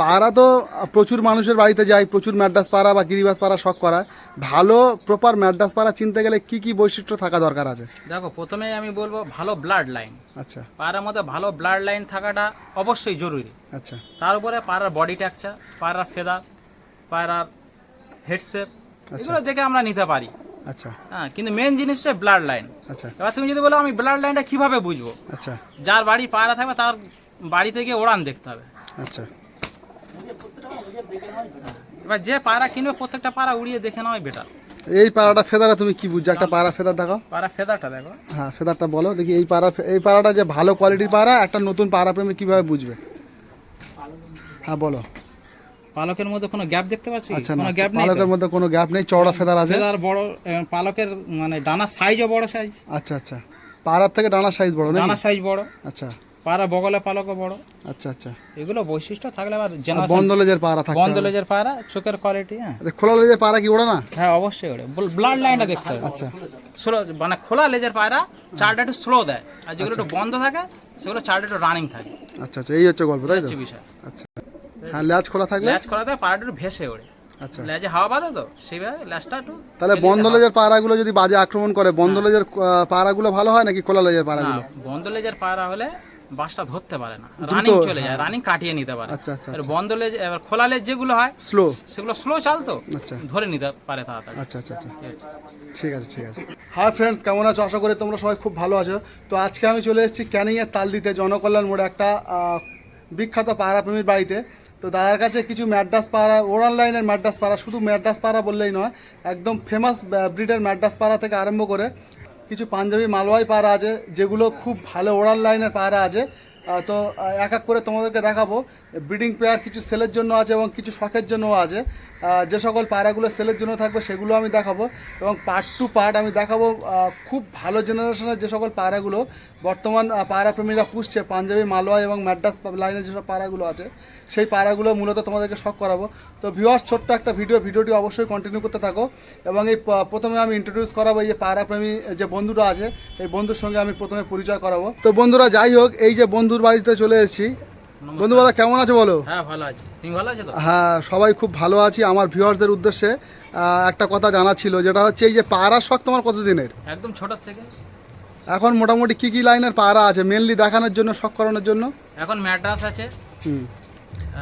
পাড়া তো প্রচুর মানুষের বাড়িতে যায় প্রচুর ম্যাড্রাস পাড়া বা গিরিবাস পাড়া শখ করা। ভালো প্রপার ম্যাড্রাস পাড়া চিনতে গেলে কি কি বৈশিষ্ট্য থাকা দরকার আছে? দেখো প্রথমেই আমি বলব ভালো ব্লাড লাইন আচ্ছা। পাড়ার মধ্যে ভালো ব্লাড লাইন থাকাটা অবশ্যই জরুরি। আচ্ছা। তার উপরে পাড়ার বডি টেক্সচার পাড়ার ফেদার পাড়ার হেডসেপ এগুলো দেখে আমরা নিতে পারি। আচ্ছা। হ্যাঁ কিন্তু মেন জিনিস হচ্ছে ব্লাড লাইন আচ্ছা। এবার তুমি যদি বলো আমি ব্লাড লাইনটা কীভাবে বুঝব? আচ্ছা। যার বাড়ি পাড়া থাকবে তার বাড়ি থেকে ওড়ান দেখতে হবে। আচ্ছা। এবার যে পাড়া কিনবে প্রত্যেকটা পাড়া উড়িয়ে দেখে নেওয়াই বেটার এই পাড়াটা ফেদারা তুমি কি বুঝছ একটা পাড়া ফেদার দেখাও। পাড়া ফেদারটা দেখো। হ্যাঁ ফেদারটা বলো দেখি এই পাড়া এই পাড়াটা যে ভালো কোয়ালিটির পাড়া একটা নতুন পাড়া প্রেমী কীভাবে বুঝবে? হ্যাঁ বলো। পালকের মধ্যে কোনো গ্যাপ দেখতে পাচ্ছ? আচ্ছা কোনো গ্যাপ নেই পালকের মধ্যে কোনো গ্যাপ নেই চওড়া ফেদার আছে। ফেদার বড় পালকের মানে ডানার সাইজও বড় সাইজ আচ্ছা আচ্ছা। পাড়ার থেকে ডানার সাইজ বড় ডানার সাইজ বড়। আচ্ছা। পাড়া বগলে পালকও বড়। আচ্ছা আচ্ছা। এগুলো বৈশিষ্ট্য থাকলে আবার আর জেনারেশন লেজের পাড়া থাকে বন্ধ লেজের পাড়া চোখের কোয়ালিটি হ্যাঁ। আচ্ছা, খোলা লেজের পাড়া কি ওড়ে না? হ্যাঁ অবশ্যই ওরে ব্লাড লাইনটা দেখতে হবে। আচ্ছা। স্লো মানে খোলা লেজের পায়রা চালটা একটু স্লো দেয়। আর যেগুলো একটু বন্ধ থাকে সেগুলো চালটা একটু রানিং থাকে। আচ্ছা আচ্ছা এই হচ্ছে গল্প তাই তো? বিষয়। আচ্ছা। হ্যাঁ ল্যাজ খোলা থাকলে? ল্যাচ খোলা থাকে পাড়াটা একটু ভেসে ওড়ে। আচ্ছা। লেজে হাওয়া বাঁধে তো সেইভাবে ল্যাচটা একটু তাহলে বন্ধ লেজের পাড়াগুলো যদি বাজে আক্রমণ করে বন্ধ লেজের আহ, পাড়াগুলো ভালো হয় নাকি খোলা লেজের পাড়াগুলো? বন্ধ লেজের পায়রা হলে বাসটা ধরতে পারে না। রানিং চলে যায় রানিং কাটিয়ে নিতে পারে। আচ্ছা, আচ্ছা, বন্ধ লেজ এবার খোলা লেজ যেগুলো হয় স্লো সেগুলো স্লো চালতো আচ্ছা। ধরে নিতে পারে তাড়াতাড়ি। আচ্ছা আচ্ছা আচ্ছা। ঠিক আছে। ঠিক আছে হাই ফ্রেন্ডস কেমন আছো? আশা করি তোমরা সবাই খুব ভালো আছো। তো আজকে আমি চলে এসেছি ক্যানিংয়ের তাল দিতে জনকল্যাণ মোড়ে একটা বিখ্যাত পাড়া প্রেমীর বাড়িতে। তো দাদার কাছে কিছু ম্যাড্রাস পাড়া ওরাল লাইনের ম্যাড্রাস পাড়া শুধু ম্যাড্রাস পাড়া বললেই নয় একদম ফেমাস ব্রিডের ম্যাড্রাস পাড়া থেকে আরম্ভ করে কিছু পাঞ্জাবি মালওয়াই পাহারা আছে, যেগুলো খুব ভালো ওড়াল লাইনের পাহারা আছে। তো এক এক করে তোমাদেরকে দেখাবো। ব্রিডিং পেয়ার কিছু সেলের জন্য আছে এবং কিছু শখের জন্যও আছে। যে সকল পায়রাগুলো সেলের জন্য থাকবে সেগুলো আমি দেখাবো। এবং পার্ট টু পার্ট আমি দেখাবো খুব ভালো জেনারেশনের যে সকল পায়রাগুলো বর্তমান আহ, পায়রা প্রেমীরা পুষছে। পাঞ্জাবি মালওয়াই এবং ম্যাড্রাস লাইনের যেসব পায়রাগুলো আছে সেই পায়রাগুলো মূলত তোমাদেরকে শখ করাবো। তো ভিউয়ার্স ছোট্ট একটা ভিডিও ভিডিওটি অবশ্যই কন্টিনিউ করতে থাকো। এবং এই প্রথমে আমি ইন্ট্রোডিউস করাবো এই যে পায়রা প্রেমী যে বন্ধুরা আছে এই বন্ধুর সঙ্গে আমি প্রথমে পরিচয় করাবো। তো বন্ধুরা যাই হোক এই যে বন্ধুর বাড়িতে চলে এসেছি। বন্ধু দাদা কেমন আছো বলো? হ্যাঁ ভালো আছে। তুমি ভালো আছো হ্যাঁ সবাই খুব ভালো আছি। আমার ভিউয়ার্সদের উদ্দেশ্যে একটা কথা জানা ছিল যেটা হচ্ছে এই যে পায়রার শখ তোমার কতদিনের? একদম ছোট থেকে। এখন মোটামুটি কি কি লাইনের পায়রা আছে? মেনলি দেখানোর জন্য শখ করানোর জন্য? এখন ম্যাড্রাস আছে। হুম।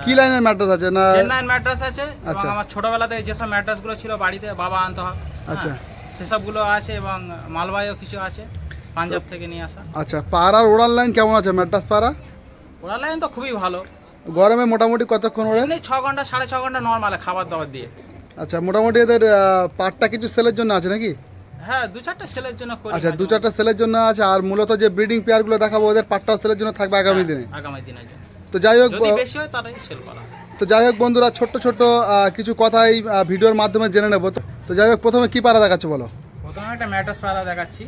কি লাইনের ম্যাট্রাস আছে? না চেন্নাইয়ের ম্যাড্রাস আছে আচ্ছা। আমার ছোটবেলাতে যেসব ম্যাড্রাসগুলো ছিল বাড়িতে বাবা আনতে হয়। আচ্ছা। সেসবগুলো আছে এবং মালবাইও কিছু আছে পাঞ্জাব থেকে নিয়ে আসা। আচ্ছা পাড়ার ওড়াল লাইন কেমন আছে ম্যাট্রাস পাড়া ওড়াল লাইন তো খুবই ভালো। গরমে মোটামুটি কতক্ষণ ওড়ে? ছ ঘণ্টা সাড়ে ছ ঘণ্টা নর্মালে খাবার দাবার দিয়ে। আচ্ছা মোটামুটি এদের পাটটা কিছু সেলের জন্য আছে নাকি? হ্যাঁ দু চারটে সেলের জন্য করি আচ্ছা দু চারটা সেলের জন্য আছে আর মূলত যে ব্রিডিং পেয়ারগুলো দেখাবো ওদের পাটটাও সেলের জন্য থাকবে আগামী দিনে। আগামী তো যাই হোক বেশি হয় তাহলে সেল করা তো যাই হোক বন্ধুরা ছোট্ট ছোট্ট কিছু কথা এই আহ, ভিডিওর মাধ্যমে জেনে নেব। তো- যাই হোক প্রথমে কি পাড়া দেখাচ্ছ বলো? প্রথমে একটা ম্যাট্রাস পাড়া দেখাচ্ছি।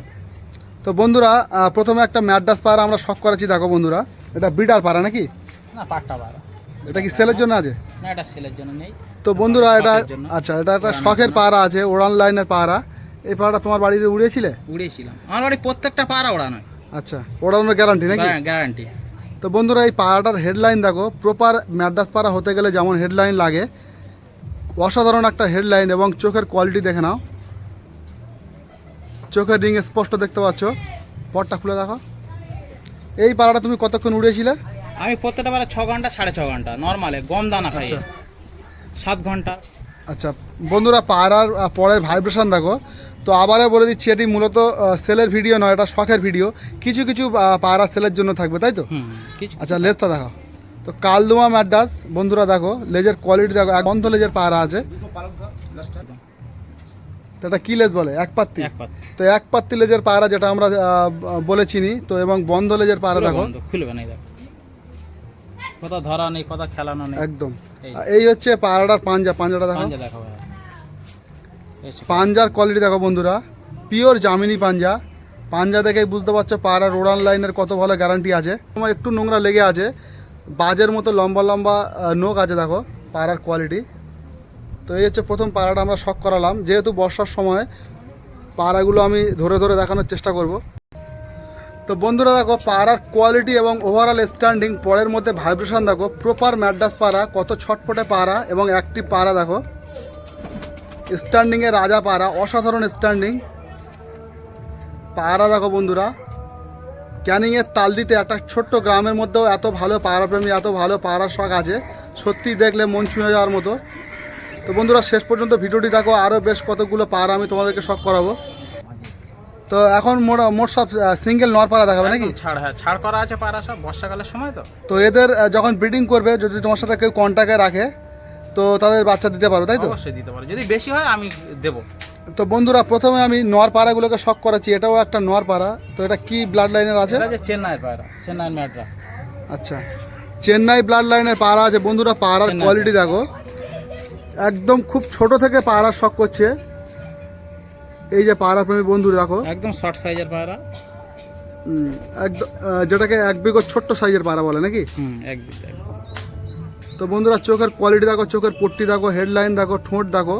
তো বন্ধুরা প্রথমে একটা ম্যাডাস পাড়া আমরা শখ করেছি দেখো বন্ধুরা। এটা ব্রিডার পাড়া নাকি? না পাট্টা পাড়া। এটা কি সেলের জন্য আছে? না এটা সেলের জন্য নেই। তো বন্ধুরা এটা আচ্ছা এটা একটা শখের পাড়া আছে ওড়ান লাইনের পাড়া। এই পাড়াটা তোমার বাড়িতে উড়িয়েছিলে উড়িয়েছিলাম আমার বাড়ি প্রত্যেকটা পাড়া ওড়ানো আচ্ছা ওড়ানোর গ্যারান্টি নাকি? গ্যারান্টি তো বন্ধুরা এই পাড়াটার হেডলাইন দেখো প্রপার ম্যাড্রাস পাড়া হতে গেলে যেমন হেডলাইন লাগে অসাধারণ একটা হেডলাইন এবং চোখের কোয়ালিটি দেখে নাও। চোখের রিং স্পষ্ট দেখতে পাচ্ছ। পটটা খুলে দেখো। এই পাড়াটা তুমি কতক্ষণ উড়িয়েছিলে আমি প্রত্যেকটা পাড়া ছ ঘণ্টা সাড়ে ছ ঘণ্টা নর্মালে গম দানা খাই। আচ্ছা। সাত ঘণ্টা। আচ্ছা বন্ধুরা পাড়ার পরের ভাইব্রেশন দেখো। তো আবারও বলে দিচ্ছি এটি মূলত সেলের ভিডিও নয় এটা শখের ভিডিও। কিছু কিছু পাড়া সেলের জন্য থাকবে তাই তো? আচ্ছা লেজটা দেখো তো কালদুমা ম্যাডাস বন্ধুরা দেখো লেজের কোয়ালিটি দেখো এক বন্ধ লেজের পাড়া আছে। তো এটা কি লেজ বলে? এক পাত্তি। তো এক পাত্তি লেজের পাড়া যেটা আমরা বলে চিনি তো এবং বন্ধ লেজের পাড়া দেখো। খুলবে না দেখো। কোথাও ধরা নেই কোথাও খেলানো নেই। একদম। এই। হচ্ছে পাড়াটার পাঞ্জা পাঞ্জাটা দেখো পাঞ্জা দেখো ভাই। এই হচ্ছে পাঞ্জার কোয়ালিটি দেখো বন্ধুরা পিওর জামিনি পাঞ্জা। পাঞ্জা দেখে বুঝতে পারছ পাড়ার ওড়ান লাইনের কত ভালো গ্যারান্টি আছে। তোমার একটু নোংরা লেগে আছে, বাজের মতো লম্বা লম্বা নোক আছে দেখো পাড়ার কোয়ালিটি তো এই হচ্ছে প্রথম পাড়াটা আমরা শখ করালাম, যেহেতু বর্ষার সময় পাড়াগুলো আমি ধরে ধরে দেখানোর চেষ্টা করব। তো বন্ধুরা দেখো পাড়ার কোয়ালিটি এবং ওভারঅল স্ট্যান্ডিং পরের মধ্যে ভাইব্রেশন দেখো প্রপার ম্যাড্রাস পাড়া, কত ছটফটে পাড়া এবং অ্যাক্টিভ পাড়া দেখো। স্ট্যান্ডিংয়ে রাজা পাড়া অসাধারণ স্ট্যান্ডিং পাড়া দেখো বন্ধুরা ক্যানিংয়ের তাল দিতে একটা ছোট্ট গ্রামের মধ্যেও এত ভালো পাড়া প্রেমী এত ভালো পাড়ার শখ আছে সত্যি দেখলে মন ছুঁয়ে যাওয়ার মতো। তো বন্ধুরা শেষ পর্যন্ত ভিডিওটি দেখো আরও বেশ কতগুলো পাড়া আমি তোমাদেরকে শখ করাবো। তো এখন মোট মোট সব সিঙ্গেল নর পাড়া দেখাবে নাকি? ছাড় হ্যাঁ ছাড় করা আছে পায়রা সব বর্ষাকালের সময় তো। তো এদের যখন ব্রিডিং করবে যদি তোমার সাথে কেউ কন্ট্যাক্টে রাখে তো তাদের বাচ্চা দিতে পারো তাই তো? অবশ্যই দিতে পারে। যদি বেশি হয় আমি দেবো। তো বন্ধুরা প্রথমে আমি নর পাড়াগুলোকে শখ করাচ্ছি। এটাও একটা নর পাড়া। তো এটা কি ব্লাড লাইনের আছে? এটা যে চেন্নাইয়ের পাড়া। চেন্নাই ম্যাড্রাস। আচ্ছা। চেন্নাই ব্লাড লাইনের পাড়া আছে। বন্ধুরা পাড়ার কোয়ালিটি দেখো। একদম খুব ছোট থেকে পাড়ার শখ করছে। এই যে পাড়া প্রেমী বন্ধু দেখো। একদম শর্ট সাইজের পাড়া। একদম যেটাকে এক বিঘো ছোট্ট সাইজের পাড়া বলে নাকি? হুম একদম তো বন্ধুরা চোখের কোয়ালিটি দেখো চোখের পট্টি দেখো হেডলাইন দেখো ঠোঁট দেখো।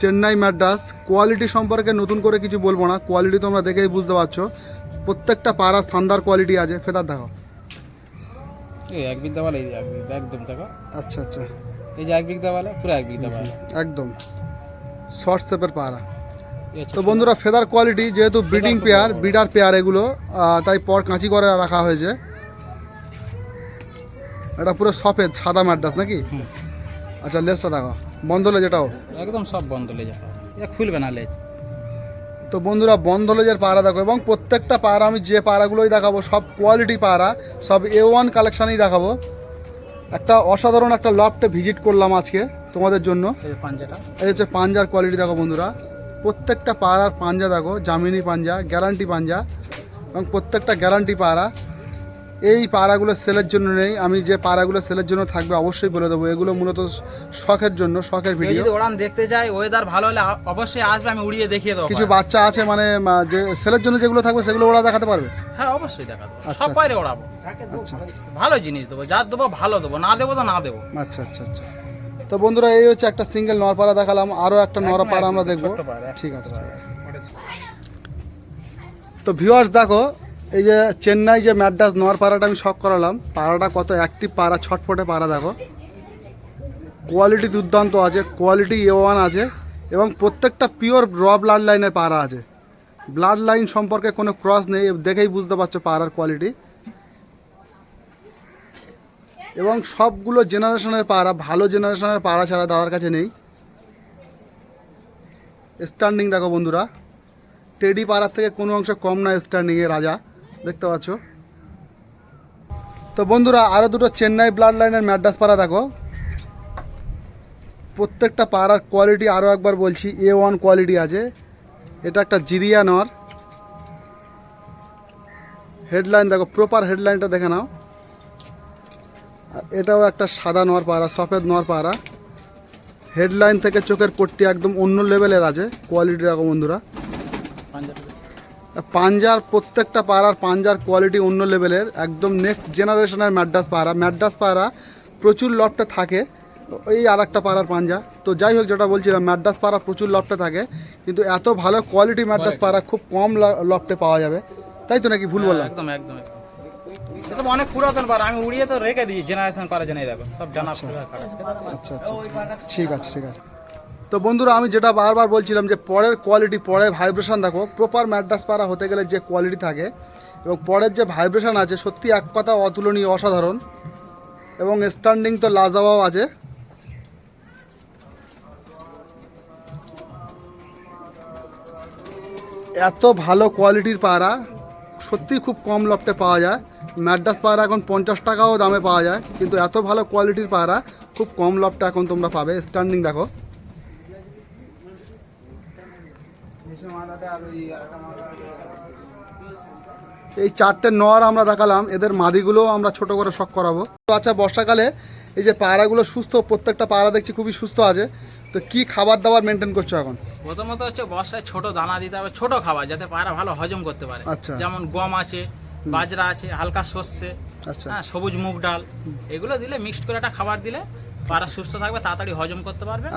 চেন্নাই ম্যাড্রাস কোয়ালিটি সম্পর্কে নতুন করে কিছু বলব না। কোয়ালিটি তোমরা দেখেই বুঝতে পারছ। প্রত্যেকটা পাড়া শানদার কোয়ালিটি আছে। ফেদার দেখো। এই এক বিঘা বলে এই যে এক বিঘা একদম দেখো। আচ্ছা আচ্ছা। এই যে এক বিঘা বলে পুরো এক বিঘা একদম। শর্ট শেপের পাড়া। তো বন্ধুরা ফেদার কোয়ালিটি যেহেতু ব্রিডিং পেয়ার ব্রিডার পেয়ার এগুলো তাই পর কাঁচি করে রাখা হয়েছে। এটা পুরো সফেদ সাদা ম্যাড্রাস নাকি? আচ্ছা লেজটা দেখো। বন্ধলে যেটাও? একদম সব বন্ধ লেজ এটা খুলবে না লেজ তো বন্ধুরা বন্ধ লেজের পাড়া দেখো এবং প্রত্যেকটা পাড়া আমি যে পাড়াগুলোই দেখাবো সব কোয়ালিটি পাড়া সব এ ওয়ান কালেকশানেই দেখাবো। একটা অসাধারণ একটা লফটে ভিজিট করলাম আজকে তোমাদের জন্য। এই এই হচ্ছে পাঞ্জার কোয়ালিটি দেখো বন্ধুরা। প্রত্যেকটা পাড়ার পাঞ্জা দেখো জামিনি পাঞ্জা গ্যারান্টি পাঞ্জা এবং প্রত্যেকটা গ্যারান্টি পাড়া। এই পাড়াগুলো সেলের জন্য নেই। আমি যে পাড়াগুলো সেলের জন্য থাকবে অবশ্যই বলে দেবো। এগুলো মূলত শখের জন্য শখের ভিডিও যদি ওড়ান দেখতে যায় ওয়েদার ভালো হলে অবশ্যই আসবে আমি উড়িয়ে দেখিয়ে দেবো কিছু বাচ্চা আছে মানে যে সেলের জন্য যেগুলো থাকবে সেগুলো ওরা দেখাতে পারবে? হ্যাঁ অবশ্যই দেখা দেবো আচ্ছা, সব পায়রে ওড়াবো। আচ্ছা। ভালো জিনিস দেবো যা দেবো ভালো দেবো না দেবো তো না দেবো। আচ্ছা আচ্ছা আচ্ছা। তো বন্ধুরা এই হচ্ছে একটা সিঙ্গেল নরপাড়া দেখালাম। আরও একটা নরপাড়া আমরা দেখব। ঠিক আছে ঠিক আছে। তো ভিউয়ার্স দেখো এই যে চেন্নাই যে ম্যাড্রাস নোয়ার পাড়াটা আমি শখ করালাম। পাড়াটা কত অ্যাক্টিভ পাড়া, ছটফটে পাড়া দেখো। কোয়ালিটি দুর্দান্ত আছে কোয়ালিটি এ ওয়ান আছে, এবং প্রত্যেকটা পিওর র ব্লাড লাইনের পাড়া আছে। ব্লাড লাইন সম্পর্কে কোনো ক্রস নেই, দেখেই বুঝতে পারছ পাড়ার কোয়ালিটি এবং সবগুলো জেনারেশনের পাড়া, ভালো জেনারেশনের পাড়া ছাড়া দাদার কাছে নেই। স্ট্যান্ডিং দেখো বন্ধুরা। টেডি পাড়ার থেকে কোনো অংশ কম না স্ট্যান্ডিংয়ে রাজা। দেখতে পাচ্ছ? তো বন্ধুরা আরও দুটো চেন্নাই ব্লাড লাইনের ম্যাড্রাস পাড়া দেখো। প্রত্যেকটা পাড়ার কোয়ালিটি আরও একবার বলছি এ ওয়ান কোয়ালিটি আছে। এটা একটা জিরিয়া নর। হেডলাইন দেখো প্রপার হেডলাইনটা দেখে নাও। আর এটাও একটা সাদা নর পাড়া, সফেদ নর পাড়া। হেডলাইন থেকে চোখের পট্টি একদম অন্য লেভেলের আছে কোয়ালিটি দেখো বন্ধুরা। পাঞ্জার প্রত্যেকটা পাড়ার পাঞ্জার কোয়ালিটি অন্য লেভেলের একদম নেক্সট জেনারেশনের ম্যাড্রাস পাড়া। ম্যাড্রাস পাড়া প্রচুর লফটে থাকে এই আর একটা পাড়ার পাঞ্জা। তো যাই হোক যেটা বলছিলাম ম্যাড্রাস পাড়া প্রচুর লফটে থাকে কিন্তু এত ভালো কোয়ালিটি ম্যাড্রাস পাড়া খুব কম লফটে পাওয়া যাবে। তাই তো নাকি ভুল বললাম? একদম একদম এসব অনেক পুরাতন বার আমি উড়িয়ে তো রেখে দিই জেনারেশন করা জেনে দেখো সব জানা আছে। আচ্ছা আচ্ছা আচ্ছা। ঠিক আছে ঠিক আছে। তো বন্ধুরা, আমি যেটা বারবার বলছিলাম যে পরের কোয়ালিটি পরের ভাইব্রেশন দেখো প্রপার ম্যাড্রাস পাড়া হতে গেলে যে কোয়ালিটি থাকে এবং পরের যে ভাইব্রেশন আছে, সত্যি এক পাতা অতুলনীয়, অসাধারণ এবং স্ট্যান্ডিং তো লাজাওয়াও আছে। এত ভালো কোয়ালিটির পায়রা সত্যি খুব কম লফটে পাওয়া যায়। ম্যাড্রাস পায়রা এখন পঞ্চাশ টাকাও দামে পাওয়া যায়, কিন্তু এত ভালো কোয়ালিটির পায়রা খুব কম লফটে এখন তোমরা পাবে। স্ট্যান্ডিং দেখো। এই চারটে নর আমরা দেখালাম এদের মাদিগুলো আমরা ছোট করে শখ করাবো। তো আচ্ছা বর্ষাকালে এই যে পায়রাগুলো সুস্থ প্রত্যেকটা পায়রা দেখছি খুবই সুস্থ আছে। তো কি খাবার দাবার মেনটেন করছ এখন? প্রথমত হচ্ছে বর্ষায় ছোট দানা দিতে হবে ছোট খাবার যাতে পায়রা ভালো হজম করতে পারে। আচ্ছা। যেমন গম আছে বাজরা আছে হালকা সর্ষে আচ্ছা। হ্যাঁ সবুজ মুগ ডাল এগুলো দিলে মিক্সড করে একটা খাবার দিলে পাড়া সুস্থ থাকবে তাড়াতাড়ি হজম করতে পারবে।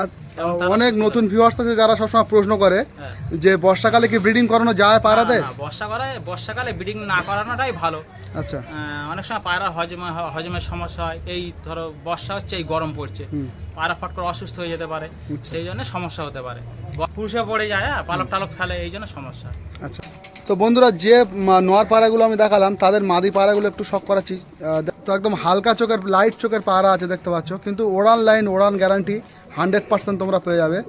অনেক নতুন ভিউয়ার্স আছে যারা সবসময় প্রশ্ন করে হ্যাঁ। যে বর্ষাকালে কি ব্রিডিং করানো যায় পায়রাতে না, না, বর্ষা করে বর্ষাকালে ব্রিডিং না করানোটাই ভালো। আচ্ছা। অনেক সময় পায়রার হজম হজমের সমস্যা হয়। এই ধরো বর্ষা হচ্ছে এই গরম পড়ছে। পায়রা ফট করে অসুস্থ হয়ে যেতে পারে। সেই জন্য সমস্যা হতে পারে। পুরুষে পড়ে যায় হ্যাঁ পালক টালক ফেলে এই জন্য সমস্যা। আচ্ছা। তো বন্ধুরা, যে নোয়ার পাড়াগুলো আমি দেখালাম, তাদের মাদি পাড়াগুলো একটু শখ করাচ্ছি। তো একদম হালকা চোখের লাইট চোখের পায়রা আছে দেখতে পাচ্ছ। কিন্তু ওড়ান লাইন ওড়ান গ্যারান্টি হান্ড্রেড পার্সেন্ট তোমরা পেয়ে যাবে।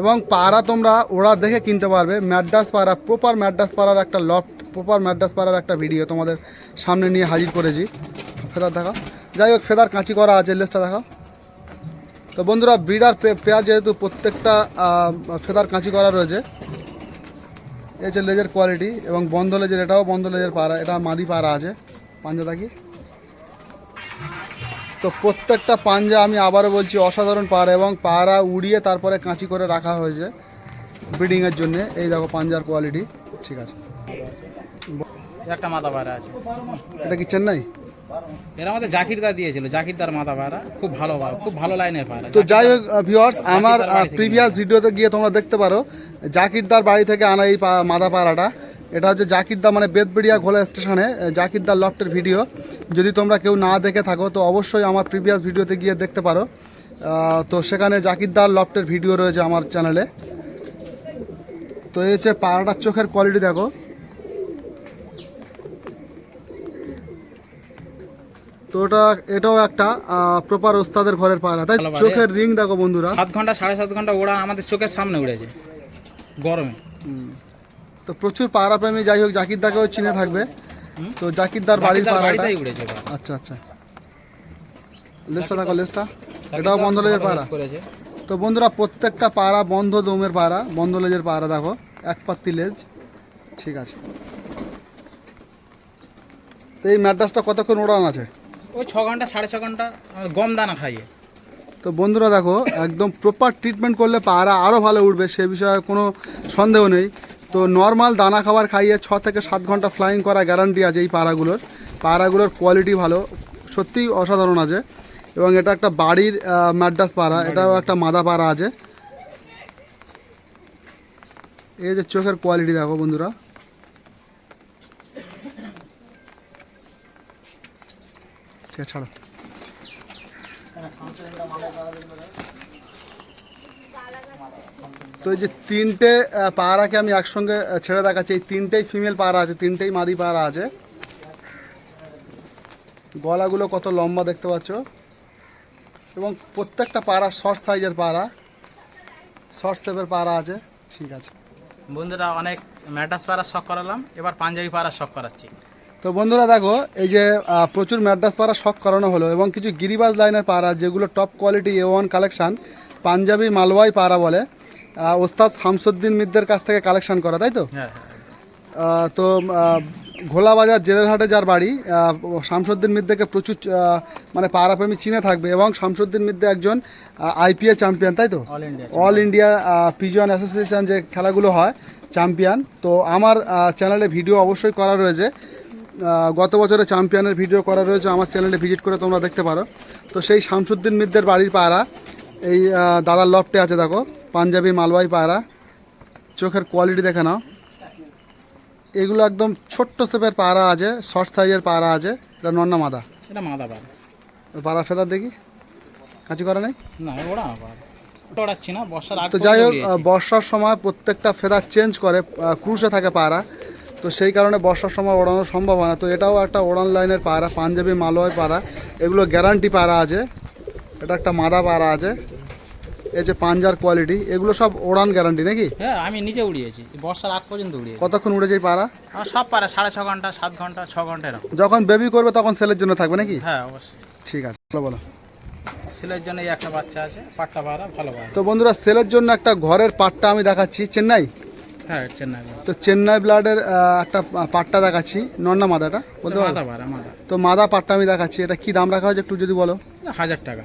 এবং পাড়া তোমরা ওড়া দেখে কিনতে পারবে। ম্যাড্রাস পাড়া প্রপার ম্যাড্রাস পাড়ার একটা লফট প্রপার ম্যাড্রাস পাড়ার একটা ভিডিও তোমাদের সামনে নিয়ে হাজির করেছি। ফেদার দেখা যাই হোক, ফেদার কাঁচি করা আছে, লেসটা দেখা তো বন্ধুরা ব্রিডার পেয়ার যেহেতু প্রত্যেকটা ফেদার কাঁচি করা রয়েছে। এই যে লেজের কোয়ালিটি এবং বন্ধ লেজের এটাও বন্ধ লেজের পাড়া এটা মাদি পাড়া আছে পাঞ্জা থাকি। তো প্রত্যেকটা পাঞ্জা আমি আবারও বলছি অসাধারণ পাড়া এবং পাড়া উড়িয়ে তারপরে কাঁচি করে রাখা হয়েছে ব্রিডিংয়ের জন্যে। এই দেখো পাঞ্জার কোয়ালিটি ঠিক আছে। একটা মাদা পায়রা আছে। এটা কি চেন্নাই? এর আমাদের জাকিরদার দিয়েছিল জাকিরদার মাথা পায়রা খুব ভালো খুব ভালো লাইনের পায়রা তো যাই হোক ভিউয়ার্স আমার প্রিভিয়াস ভিডিওতে গিয়ে তোমরা দেখতে পারো জাকিরদার বাড়ি থেকে আনা এই মাদা পাড়াটা এটা হচ্ছে জাকিরদা মানে বেদবেড়িয়া ঘোলা স্টেশনে জাকিরদার লফটের ভিডিও যদি তোমরা কেউ না দেখে থাকো তো অবশ্যই আমার প্রিভিয়াস ভিডিওতে গিয়ে দেখতে পারো। তো সেখানে জাকিরদার লফটের ভিডিও রয়েছে আমার চ্যানেলে তো এই হচ্ছে পাড়াটার চোখের কোয়ালিটি দেখো। তো ওটা এটাও একটা প্রপার ওস্তাদের ঘরের পাড়া তাই চোখের রিং দেখো বন্ধুরা। সাত ঘণ্টা সাড়ে সাত ঘণ্টা ওরা আমাদের চোখের সামনে উড়েছে। গরমে। তো প্রচুর পাড়া প্রেমী যাই হোক জাকিরদাকেও চিনে থাকবে। তো জাকিরদার বাড়ির উড়েছে আচ্ছা আচ্ছা। লেসটা দেখো লেসটা এটাও বন্ধ লেজের করেছে। তো বন্ধুরা প্রত্যেকটা পাড়া বন্ধ দমের পাড়া বন্ধ লেজের পাড়া দেখো। এক পাত্তি লেজ। ঠিক আছে। তো এই ম্যাড্রাসটা কতক্ষণ ওড়ান আছে? ওই ছ ঘণ্টা, সাড়ে ছ ঘণ্টা গম দানা খাইয়ে। তো বন্ধুরা দেখো, একদম প্রপার ট্রিটমেন্ট করলে পায়রা আরও ভালো উঠবে, সে বিষয়ে কোনো সন্দেহ নেই। তো নর্মাল দানা খাবার খাইয়ে ছ থেকে সাত ঘণ্টা ফ্লাইং করা গ্যারান্টি আছে এই পায়রাগুলোর। পায়রাগুলোর কোয়ালিটি ভালো, সত্যিই অসাধারণ আছে। এবং এটা একটা বাড়ির ম্যাড্রাস পাড়া এটাও একটা মাদা পাড়া আছে। এই যে চোখের কোয়ালিটি দেখো বন্ধুরা। ছাড়ো। তো এই যে তিনটে আহ, পায়রাকে আমি একসঙ্গে ছেড়ে দেখাচ্ছি। এই তিনটেই ফিমেল পায়রা আছে তিনটেই মাদি পায়রা আছে। গলাগুলো কত লম্বা দেখতে পাচ্ছ? এবং প্রত্যেকটা পায়রা শর্ট সাইজের পাড়া শর্ট শেপের পাড়া আছে। ঠিক আছে। বন্ধুরা অনেক ম্যাটাস পাড়া শখ করালাম। এবার পাঞ্জাবি পাড়া শখ করাচ্ছি। তো বন্ধুরা দেখো এই যে প্রচুর ম্যাড্রাস পাড়া শখ করানো হলো এবং কিছু গিরিবাজ লাইনের পাড়া যেগুলো top quality A one collection Punjabi Malwai পাড়া বলে ওস্তাদ শামসুদ্দিন মিদ্দের কাছ থেকে কালেকশান করা তাই তো? হ্যাঁ তো আহ, ঘোলাবাজার জেলেরহাটে যার বাড়ি শামসুদ্দিন মিদ্দাকে প্রচুর মানে পাড়াপ্রেমী চিনে থাকবে এবং শামসুদ্দিন মিদ্দা একজন আইপিএ চ্যাম্পিয়ন তাই তো? অল ইন্ডিয়া ইন্ডিয়া অ্যাসোসিয়েশন যে খেলাগুলো হয় চ্যাম্পিয়ন তো আমার চ্যানেলে ভিডিও অবশ্যই করা রয়েছে। গত বছরে চ্যাম্পিয়নের ভিডিও করা রয়েছে আমার চ্যানেলে ভিজিট করে তোমরা দেখতে পারো। তো সেই শামসুদ্দিন মিদ্দের বাড়ির পায়রা এই দাদার লফটে আছে দেখো পাঞ্জাবি মালওয়াই পায়রা। চোখের কোয়ালিটি দেখে নাও। এগুলো একদম ছোট্ট শেপের পায়রা আছে শর্ট সাইজের পায়রা আছে এটা নন্না মাদা। এটা মাদা পাড়া পায়রা ফেদার দেখি? কাঁচি করা নেই? না ওরা তো যাই হোক বর্ষার সময় প্রত্যেকটা ফেদার চেঞ্জ করে ক্রুশে থাকে পায়রা। তো সেই কারণে বর্ষার সময় ওড়ানো সম্ভব হয় না। তো এটাও একটা ওড়ান লাইনের পায়রা পাঞ্জাবি মালয় পায়রা। এগুলো গ্যারান্টি পায়রা আছে। এটা একটা মাদা পায়রা আছে। এই যে পাঞ্জার কোয়ালিটি এগুলো সব ওড়ান গ্যারান্টি নাকি? হ্যাঁ আমি নিজে উড়িয়েছি। বর্ষার আগ পর্যন্ত উড়িয়েছি। কতক্ষণ উড়েছে এই আমার সব পাড়া সাড়ে ছ ঘণ্টা সাত ঘণ্টা ছ ঘণ্টা এরকম। যখন বেবি করবে তখন সেলের জন্য থাকবে নাকি? হ্যাঁ অবশ্যই। ঠিক আছে চলো বলো। সেলের জন্য এই একটা বাচ্চা আছে পাট্টা পাড়া ভালো পাড়া তো বন্ধুরা সেলের জন্য একটা ঘরের পাট্টা আমি দেখাচ্ছি। চেন্নাই? হ্যাঁ চেন্নাই তো চেন্নাই ব্লাডের একটা পাট্টা দেখাচ্ছি। নন্না মাদাটা? বলতে পারো? মাদা। তো মাদা পাট্টা আমি দেখাচ্ছি। এটা কি দাম রাখা হয়েছে একটু যদি বলো? হাজার টাকা।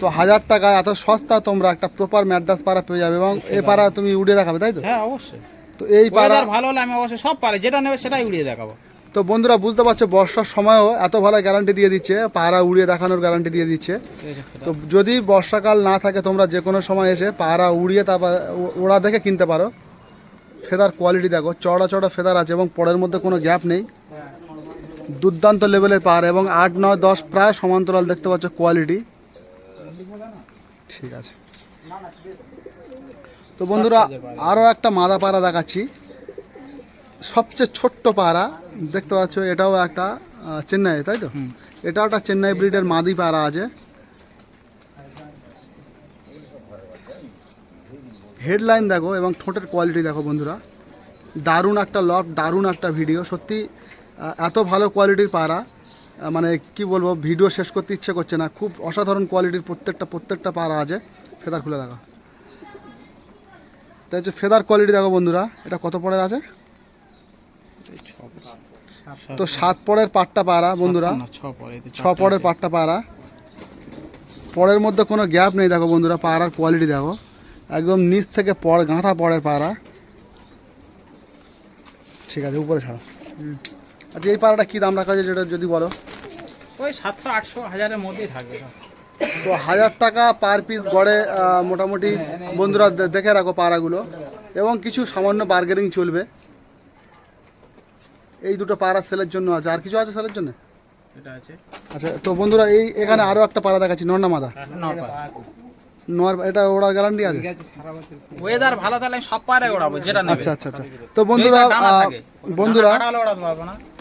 তো হাজার টাকা এত সস্তা তোমরা একটা প্রপার ম্যাড্রাস পাড়া পেয়ে যাবে এবং এ পাড়া তুমি উড়িয়ে দেখাবে তাই তো? হ্যাঁ অবশ্যই। তো এই পাড়া ভালো হলে আমি অবশ্যই সব পারে যেটা নেবে সেটাই উড়িয়ে দেখাবো। তো বন্ধুরা বুঝতে পারছ বর্ষার সময়ও এত ভালো গ্যারান্টি দিয়ে দিচ্ছে। পায়রা উড়িয়ে দেখানোর গ্যারান্টি দিয়ে দিচ্ছে। তো যদি বর্ষাকাল না থাকে তোমরা যে কোনো সময় এসে পায়রা উড়িয়ে তারপর ওড়া দেখে কিনতে পারো। ফেদার কোয়ালিটি দেখো চড়া চড়া ফেদার আছে এবং পরের মধ্যে কোনো গ্যাপ নেই। দুর্দান্ত লেভেলের পায়রা এবং আট নয় দশ প্রায় সমান্তরাল দেখতে পাচ্ছ কোয়ালিটি ঠিক আছে। তো বন্ধুরা আরও একটা মাদা পায়রা দেখাচ্ছি। সবচেয়ে ছোট্ট পায়রা দেখতে পাচ্ছ এটাও একটা চেন্নাই তাই তো? এটাও একটা চেন্নাই ব্রিডের মাদি পায়রা আছে। হেডলাইন দেখো এবং ঠোঁটের কোয়ালিটি দেখো বন্ধুরা। দারুণ একটা লট দারুণ একটা ভিডিও সত্যি এত ভালো কোয়ালিটির আহ, মানে কি বলব ভিডিও শেষ করতে ইচ্ছে করছে না। খুব অসাধারণ কোয়ালিটির প্রত্যেকটা প্রত্যেকটা পায়রা আছে। ফেদার খুলে দেখো তাই হচ্ছে ফেদার কোয়ালিটি দেখো বন্ধুরা। এটা কত পড়ের আছে? তো সাত পরের পাটটা পায়রা বন্ধুরা। ছ পরের। পাটটা পায়রা পরের মধ্যে কোনো গ্যাপ নেই দেখো বন্ধুরা পাড়ার কোয়ালিটি দেখো। একদম নিচ থেকে পর গাঁথা পরের পাড়া। ঠিক আছে উপরে ছাড়ো। আচ্ছা এই পাড়াটা কী দাম রাখা আছে যেটা যদি বলো? ওই সাতশো আটশো হাজারের মধ্যেই থাকবে তো হাজার টাকা পার পিস গড়ে মোটামুটি বন্ধুরা দেখে রাখো পাড়াগুলো। এবং কিছু সামান্য বার্গেনিং চলবে। এই দুটো পায়রা সেলের জন্য আছে। আর কিছু আছে সেলের জন্য? আচ্ছা তো বন্ধুরা এই এখানে আরও একটা পায়রা দেখাচ্ছি। নর্না মাদা? নোয়ার এটা ওড়ার গ্যারান্টি আছে? ওয়েদার ভালো তাহলে সব পায়রাই ওড়াবো যেটা নেবে। আচ্ছা আচ্ছা আচ্ছা। তো বন্ধুরা। বন্ধুরা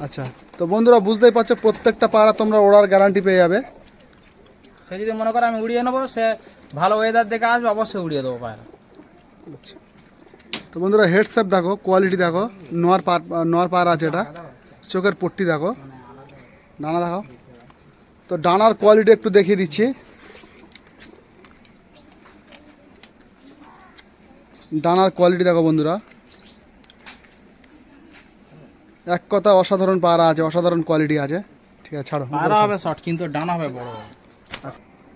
আচ্ছা তো বন্ধুরা বুঝতেই পারছ প্রত্যেকটা পাড়া তোমরা ওড়ার গ্যারান্টি পেয়ে যাবে। সে যদি মনে করে আমি উড়িয়ে নেব সে ভালো ওয়েদার দেখে আসবে অবশ্যই উড়িয়ে দেবো পায়রা তো বন্ধুরা হেডসেপ দেখো কোয়ালিটি দেখো নোয়ার পার নোয়ার পাড়া আছে এটা। চোখের পট্টি দেখো। ডানা দেখো। তো ডানার কোয়ালিটি একটু দেখিয়ে দিচ্ছি। ডানার কোয়ালিটি দেখো বন্ধুরা। এক কথা অসাধারণ পাড়া আছে অসাধারণ কোয়ালিটি আছে। ঠিক আছে ছাড়ো পায়রা হবে শর্ট কিন্তু ডানা হবে বড়।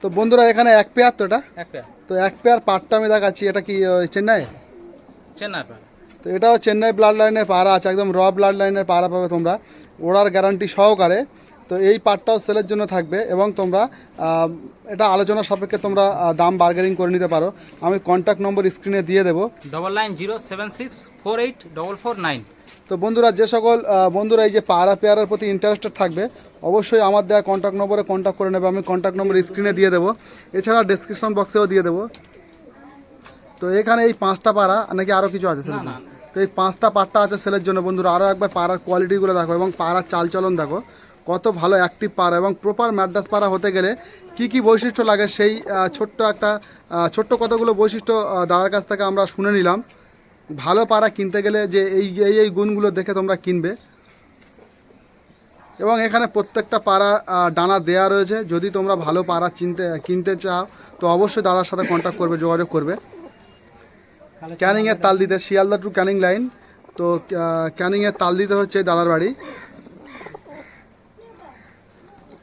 তো বন্ধুরা এখানে এক পেয়ার তো এটা? এক পেয়ার তো এক পেয়ার পাটটা আমি দেখাচ্ছি এটা কি চেন্নাই? চেন্নাই পায়রা তো এটাও চেন্নাই ব্লাড লাইনের পাড়া আছে একদম র ব্লাড লাইনের পাড়া পাবে তোমরা। ওড়ার গ্যারান্টি সহকারে তো এই পার্টটাও সেলের জন্য থাকবে এবং তোমরা এটা আলোচনা সাপেক্ষে তোমরা দাম বার্গেনিং করে নিতে পারো। আমি কন্ট্যাক্ট নম্বর স্ক্রিনে দিয়ে দেবো। Double nine zero seven six four eight double four nine তো বন্ধুরা যে সকল বন্ধুরা এই যে পাড়া পেয়ারার প্রতি ইন্টারেস্টেড থাকবে অবশ্যই আমার দেওয়া কন্ট্যাক্ট নম্বরে কন্ট্যাক্ট করে নেবে। আমি কন্ট্যাক্ট নম্বর স্ক্রিনে দিয়ে দেবো। এছাড়া ডেসক্রিপশন বক্সেও দিয়ে দেবো। তো এখানে এই পাঁচটা পাড়া নাকি আরও কিছু আছে সেলের? তো এই পাঁচটা পাড়টা আছে সেলের জন্য বন্ধুরা। আরও একবার পাড়ার কোয়ালিটিগুলো দেখো এবং পাড়ার চালচলন দেখো। কত ভালো অ্যাক্টিভ পাড়া এবং প্রপার ম্যাড্রাস পাড়া হতে গেলে কি কি বৈশিষ্ট্য লাগে সেই ছোট্ট একটা ছোট্ট কতগুলো বৈশিষ্ট্য দাদার কাছ থেকে আমরা শুনে নিলাম। ভালো পাড়া কিনতে গেলে যে এই এই এই গুণগুলো দেখে তোমরা কিনবে। এবং এখানে প্রত্যেকটা পাড়া ডানা দেয়া রয়েছে। যদি তোমরা ভালো পাড়া চিনতে, কিনতে চাও, তো অবশ্যই দাদার সাথে কন্ট্যাক্ট করবে, যোগাযোগ করবে। ক্যানিংয়ের তাল দিতে, শিয়ালদা টু ক্যানিং লাইন। তো ক্যানিংয়ের তাল দিতে হচ্ছে দাদার বাড়ি।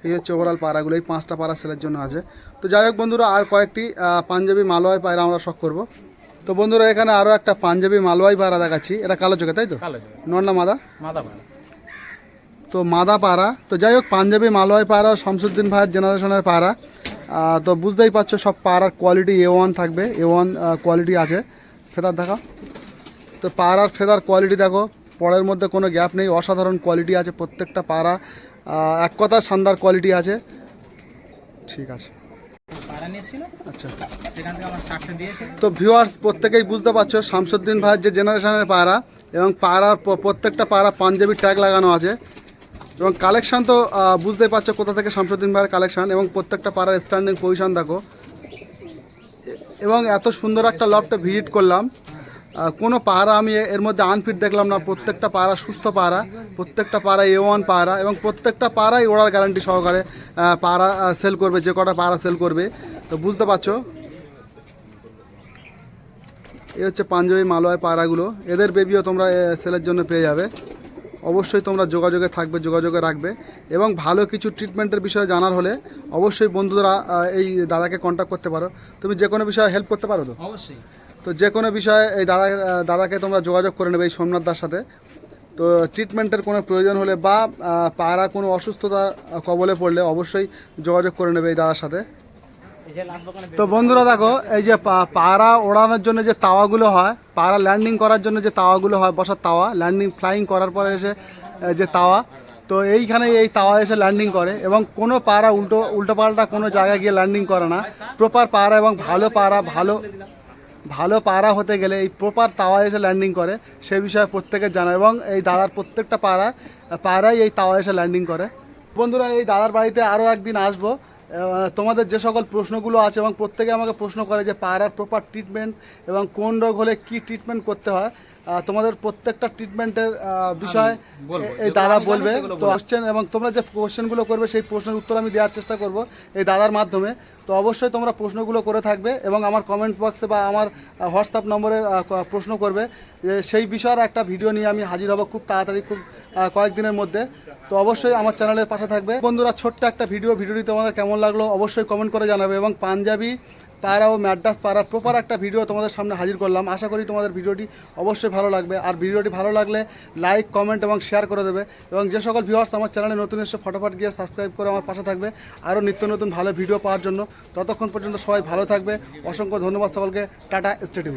এই হচ্ছে ওভারঅল পাড়াগুলো এই পাঁচটা পাড়া সেলের জন্য আছে। তো যাই হোক বন্ধুরা আর কয়েকটি পাঞ্জাবি মালওয়াই পায়রা আমরা শখ করব। তো বন্ধুরা এখানে আরও একটা পাঞ্জাবি মালওয়াই পায়রা দেখাচ্ছি। এটা কালো চোখে তাই তো? নন্না মাদা? পায়রা। তো মাদা পাড়া তো যাই হোক পাঞ্জাবি মালওয়াই পাড়া শামসুদ্দিন ভাইয়ের জেনারেশনের পাড়া তো বুঝতেই পারছ সব পাড়ার কোয়ালিটি এ ওয়ান থাকবে। এ ওয়ান কোয়ালিটি আছে। ফেদার দেখা তো পাড়ার ফেদার কোয়ালিটি দেখো পরের মধ্যে কোনো গ্যাপ নেই। অসাধারণ কোয়ালিটি আছে প্রত্যেকটা পাড়া। এক কথা শানদার কোয়ালিটি আছে। ঠিক আছে। আচ্ছা। তো ভিউয়ার্স প্রত্যেকেই বুঝতে পারছ শামসুদ্দিন ভাইয়ের যে জেনারেশনের পায়রা এবং পায়রার প্রত্যেকটা পায়রা পাঞ্জাবি ট্যাগ লাগানো আছে। এবং কালেকশান তো বুঝতেই পারছ কোথা থেকে শামসুদ্দিন ভাইয়ের কালেকশান এবং প্রত্যেকটা পাড়ার স্ট্যান্ডিং পজিশন দেখো। এবং এত সুন্দর একটা লফটে ভিজিট করলাম। কোনো পায়রা আমি এর মধ্যে আনফিট দেখলাম না। প্রত্যেকটা পায়রা সুস্থ পায়রা প্রত্যেকটা পায়রা এ ওয়ান পায়রা এবং প্রত্যেকটা পায়রাই ওড়ার গ্যারান্টি সহকারে পায়রা সেল করবে, যে কটা পায়রা সেল করবে। তো বুঝতে পারছ? এই হচ্ছে পাঞ্জাবি মালয় পায়রাগুলো এদের বেবিও তোমরা সেলের জন্য পেয়ে যাবে। অবশ্যই তোমরা যোগাযোগে থাকবে, যোগাযোগে রাখবে। এবং ভালো কিছু ট্রিটমেন্টের বিষয়ে জানার হলে অবশ্যই বন্ধুরা এই দাদাকে কন্ট্যাক্ট করতে পারো। তুমি যে কোনো বিষয়ে হেল্প করতে পারো তো? অবশ্যই। তো যে কোনো বিষয়ে এই দাদা, দাদাকে তোমরা যোগাযোগ করে নেবে এই সোমনাথ দার সাথে। তো ট্রিটমেন্টের কোনো প্রয়োজন হলে বা পায়রা কোনো অসুস্থতা কবলে পড়লে অবশ্যই যোগাযোগ করে নেবে এই দাদার সাথে। তো বন্ধুরা দেখো, এই যে পা- পায়রা ওড়ানোর জন্য যে তাওয়াগুলো হয়, পায়রা ল্যান্ডিং করার জন্য যে তাওয়াগুলো হয়, বসার তাওয়া ল্যান্ডিং ফ্লাইং করার পরে এসে যে তাওয়া, তো এইখানে এই তাওয়া এসে ল্যান্ডিং করে এবং কোনো পায়রা উল্টো, উল্টোপাল্টা কোনো জায়গায় গিয়ে ল্যান্ডিং করে না। প্রপার পায়রা এবং ভালো পায়রা, ভালো ভালো পাড়া হতে গেলে এই প্রপার তাওয়া এসে ল্যান্ডিং করে, সে বিষয়ে প্রত্যেকে জানা এবং এই দাদার প্রত্যেকটা পাড়া পাড়াই এই তাওয়া এসে ল্যান্ডিং করে। বন্ধুরা, এই দাদার বাড়িতে আরও একদিন আসব। তোমাদের যে সকল প্রশ্নগুলো আছে এবং প্রত্যেকে আমাকে প্রশ্ন করে যে পায়রার প্রপার ট্রিটমেন্ট এবং কোন রোগ হলে কী ট্রিটমেন্ট করতে হয় তোমাদের প্রত্যেকটা ট্রিটমেন্টের বিষয় এই দাদা বলবে। তো কোশ্চেন এবং তোমরা যে কোশ্চেনগুলো করবে সেই প্রশ্নের উত্তর আমি দেওয়ার চেষ্টা করব এই দাদার মাধ্যমে। তো অবশ্যই তোমরা প্রশ্নগুলো করে থাকবে এবং আমার কমেন্ট বক্সে বা আমার হোয়াটসঅ্যাপ নম্বরে প্রশ্ন করবে। সেই বিষয়ের একটা ভিডিও নিয়ে আমি হাজির হব খুব তাড়াতাড়ি খুব কয়েকদিনের মধ্যে। তো অবশ্যই আমার চ্যানেলের পাশে থাকবে। বন্ধুরা ছোট্ট একটা ভিডিও ভিডিওটি তোমাদের কেমন লাগল অবশ্যই কমেন্ট করে জানাবে এবং পাঞ্জাবি পায়রা ও ম্যাড্রাস পায়রা প্রপার একটা ভিডিও তোমাদের সামনে হাজির করলাম। আশা করি তোমাদের ভিডিওটি অবশ্যই ভালো লাগবে। আর ভিডিওটি ভালো লাগলে লাইক কমেন্ট এবং শেয়ার করে দেবে। এবং যে সকল ভিউয়ার্স আমার চ্যানেলে নতুন এসে ফটোফট গিয়ে সাবস্ক্রাইব করে আমার পাশে থাকবে। আরও নিত্য নতুন ভালো ভিডিও পাওয়ার জন্য। ততক্ষণ পর্যন্ত সবাই ভালো থাকবে। অসংখ্য ধন্যবাদ সকলকে। Tata stadium